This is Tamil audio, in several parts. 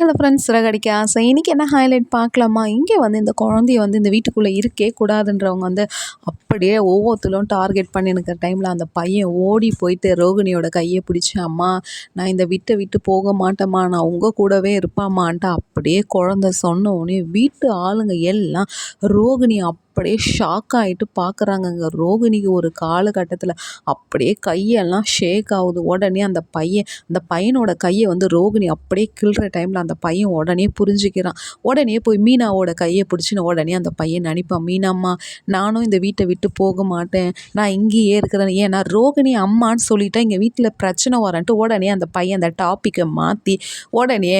ஹலோ ஃப்ரெண்ட்ஸ் ரகடிக்க ஆசை. இன்றைக்கி என்ன ஹைலைட் பார்க்கலாமா? இங்கே வந்து இந்த குழந்தைய வந்து இந்த வீட்டுக்குள்ளே இருக்கே கூடாதுன்றவங்க வந்து அப்படியே ஒவ்வொருத்தரும் டார்கெட் பண்ணி இருக்கிற டைமில் அந்த பையன் ஓடி போயிட்டு ரோகிணியோட கையை பிடிச்சி அம்மா நான் இந்த வீட்டை விட்டு போக மாட்டேம்மா நான் உங்கள் கூடவே இருப்பாம்மான்ட்டு அப்படியே குழந்த சொன்ன உடனே வீட்டு ஆளுங்க எல்லாம் ரோகிணி அப் அப்படியே ஷாக் ஆகிட்டு பார்க்குறாங்கங்க ரோகிணிக்கு ஒரு காலகட்டத்தில் அப்படியே கையெல்லாம் ஷேக் ஆகுது. உடனே அந்த பையன் அந்த பையனோட கையை வந்து ரோகிணி அப்படியே கிள்ற டைமில் அந்த பையன் உடனே புரிஞ்சுக்கிறான். உடனே போய் மீனாவோட கையை பிடிச்சின்னு உடனே அந்த பையன் நினைப்பான் மீனாம்மா நானும் இந்த வீட்டை விட்டு போக மாட்டேன். நான் இங்கேயே இருக்கிறேன். ஏன்னா ரோகிணி அம்மான்னு சொல்லிட்டா இங்கே வீட்டில் பிரச்சனை வரன்ட்டு உடனே அந்த பையன் அந்த டாப்பிக்கை மாற்றி உடனே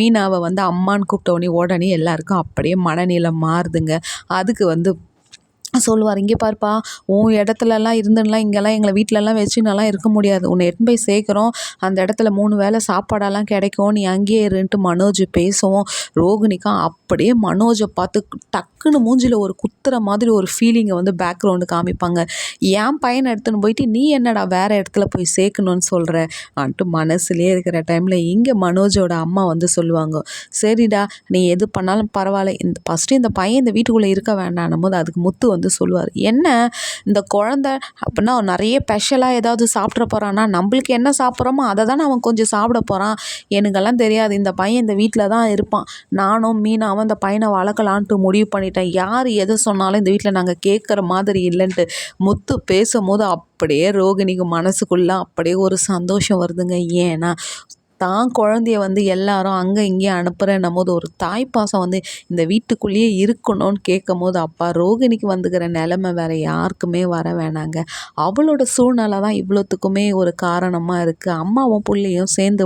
மீனாவை வந்து அம்மான்னு கூப்பிட்ட உடனே உடனே எல்லாருக்கும் அப்படியே மனநிலை மாறுதுங்க. அதுக்கு வந்து சொல்லுவார் இங்கே பார்ப்பா உன் இடத்துலலாம் இருந்துலாம் இங்கெல்லாம் எங்களை வீட்டிலலாம் வச்சுன்னெல்லாம் இருக்க முடியாது. உன்னை எடுத்துன்னு போய் சேர்க்குறோம். அந்த இடத்துல மூணு வேளை சாப்பாடெல்லாம் கிடைக்கும். நீ அங்கேயே இருன்ட்டு மனோஜ் பேசுவோம். ரோகிணிக்கா அப்படியே மனோஜை பார்த்து டக்குன்னு மூஞ்சில் ஒரு குத்துற மாதிரி ஒரு ஃபீலிங்கை வந்து பேக்ரவுண்டு காமிப்பாங்க. என் பையனை எடுத்துன்னு போயிட்டு நீ என்னடா வேறு இடத்துல போய் சேர்க்கணும்னு சொல்கிற அன்ட்டு மனசுலேயே இருக்கிற டைமில் இங்கே மனோஜோட அம்மா வந்து சொல்லுவாங்க சரிடா நீ எது பண்ணாலும் பரவாயில்ல. இந்த ஃபஸ்ட்டு இந்த பையன் இந்த வீட்டுக்குள்ளே இருக்க வேண்டாம் போது அதுக்கு முத்து வந்து சொல்லுவார். என்ன? இந்த குழந்த அப்படின்னா நிறைய ஸ்பெஷலாக ஏதாவது சாப்பிட்ற போகிறான்னா நம்மளுக்கு என்ன சாப்பிட்றோமோ அதை தான் அவன் கொஞ்சம் சாப்பிட போகிறான் எனக்கெல்லாம் தெரியாது. இந்த பையன் இந்த வீட்டில் தான் இருப்பான். நானும் மீனாவும் இந்த பையனை வளர்க்கலான்ட்டு முடிவு பண்ணிட்டேன். யார் எது சொன்னாலும் இந்த வீட்டில் நாங்கள் கேட்குற மாதிரி இல்லைன்ட்டு முத்து பேசும்போது அப்படியே ரோகிணிக்கு மனசுக்குள்ளே அப்படியே ஒரு சந்தோஷம் வருதுங்க. ஏன்னா தான் குழந்தைய வந்து எல்லாரும் அங்கே இங்கேயும் அனுப்புகிறேன்னும் போது ஒரு தாய்ப்பாசம் வந்து இந்த வீட்டுக்குள்ளேயே இருக்கணும்னு கேட்கும் போது அப்பா ரோகிணிக்கு வந்துக்கிற நிலமை வேறு யாருக்குமே வர வேணாங்க. அவளோட சூழ்நிலை தான் இவ்வளோத்துக்குமே ஒரு காரணமாக இருக்குது அம்மாவும் பிள்ளையும் சேர்ந்து